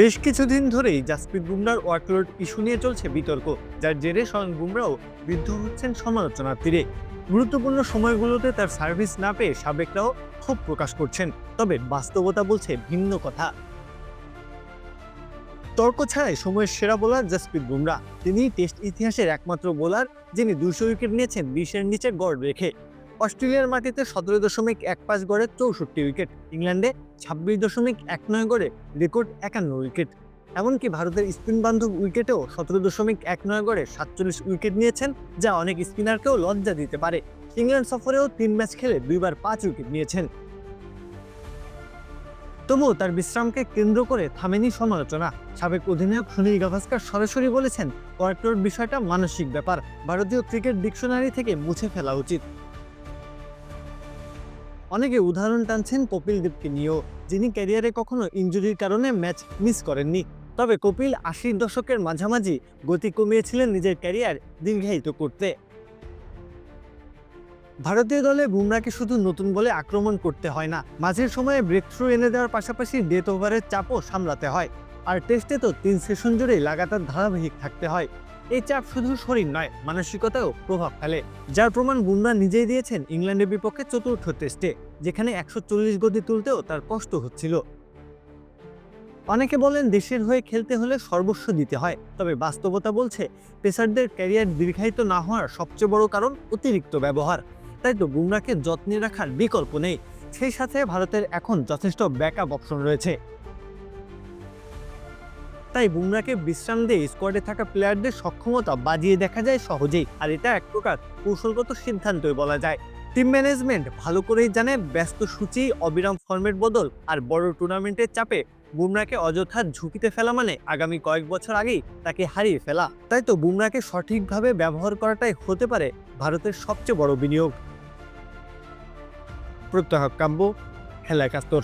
বেশ কিছুদিন ধরেই জাসপ্রীত বুমরার ওয়ার্কলোড ইস্যু নিয়ে চলছে বিতর্ক, যার জেরে স্বয়ং বুমরাও বিদ্ধ হচ্ছেন সমালোচনার তীরে গুরুত্বপূর্ণ সময়গুলোতে তার সার্ভিস না পেয়ে সাবেকরাও ক্ষোভ প্রকাশ করছেন, তবে বাস্তবতা বলছে ভিন্ন কথা। তর্ক ছাড়াই সময়ের সেরা বোলার জাসপ্রীত বুমরা। তিনি টেস্ট ইতিহাসের একমাত্র বোলার, যিনি দুশো উইকেট নিয়েছেন বিশের নিচে গড় রেখে। অস্ট্রেলিয়ার মাটিতে সতেরো দশমিক এক পাঁচ গড়ে চৌষট্টি উইকেট। ইংল্যান্ডে ছাব্বিশ দশমিক এক নয় গড়ে রেকর্ড একান্ন উইকেট। এমনকি ভারতের স্পিন বান্ধব উইকেটেও সতেরো দশমিক এক নয় গড়ে সাতচল্লিশ উইকেট নিয়েছেন, যা অনেক স্পিনারকেও লজ্জা দিতে পারে। ইংল্যান্ড সফরেও তিন ম্যাচ খেলে দুইবার পাঁচ উইকেট নিয়েছেন। তবুও তার বিশ্রামকে কেন্দ্র করে থামেনি সমালোচনা। সাবেক অধিনায়ক সুনীল গাভাস্কার সরাসরি বলেছেন ওয়ার্কলোড বিষয়টা মানসিক ব্যাপার। ভারতীয় ক্রিকেট ডিকশনারি থেকে মুছে ফেলা উচিত। অনেকে উদাহরণ টানছেন কপিল দেবকে নিয়েও, যিনি ক্যারিয়ারে কখনো ইনজুরির কারণে ম্যাচ মিস করেননি। তবে কপিল আশির দশকের মাঝামাঝি গতি কমিয়েছিলেন নিজের ক্যারিয়ার দীর্ঘায়িত করতে। ভারতীয় দলে বুমরাকে শুধু নতুন বলে আক্রমণ করতে হয় না, মাঝের সময়ে ব্রেক থ্রু এনে দেওয়ার পাশাপাশি ডেথ ওভারের চাপও সামলাতে হয়। আর টেস্টে তো তিন সেশন জুড়েই লাগাতার ধারাবাহিক থাকতে হয়। এই চাপ শুধু শরীর নয় মানসিকতাও প্রভাব ফেলে। যার প্রমাণ বুমরা নিজেই দিয়েছেন ইংল্যান্ডের বিপক্ষে চতুর্থ টেস্টে, যেখানে একশো চল্লিশ গতি তুলতেও তার কষ্ট হচ্ছিল। অনেকে বলেন দেশের হয়ে খেলতে হলে সর্বস্ব দিতে হয়, তবে বাস্তবতা বলছে পেসারদের ক্যারিয়ার দীর্ঘায়িত না হওয়ার সবচেয়ে বড় কারণ অতিরিক্ত ব্যবহার। তাই তো বুমরাকে যত্নে রাখার বিকল্প নেই। সেই সাথে ভারতের এখন যথেষ্ট ব্যাকআপ অপশন রয়েছে। তাই বুমরাকে বিশ্রাম দিয়ে স্কোয়াডে থাকা প্লেয়ারদের সক্ষমতা বাজিয়ে দেখা যায় সহজেই। আর এটা এক প্রকার কৌশলগত সিদ্ধান্তই বলা যায়। টিম ম্যানেজমেন্ট ভালো করেই জানে ব্যস্ত সূচি, অবিরাম ফর্মের বদল আর বড় টুর্নামেন্টের চাপে বুমরাকে অযথা ঝুঁকিতে ফেলা মানে আগামী কয়েক বছর আগেই তাকে হারিয়ে ফেলা। তাই তো বুমরাকে সঠিকভাবে ব্যবহার করাটাই হতে পারে ভারতের সবচেয়ে বড় বিনিয়োগ। প্রত্যাহ কাব্য খেলা একাত্তর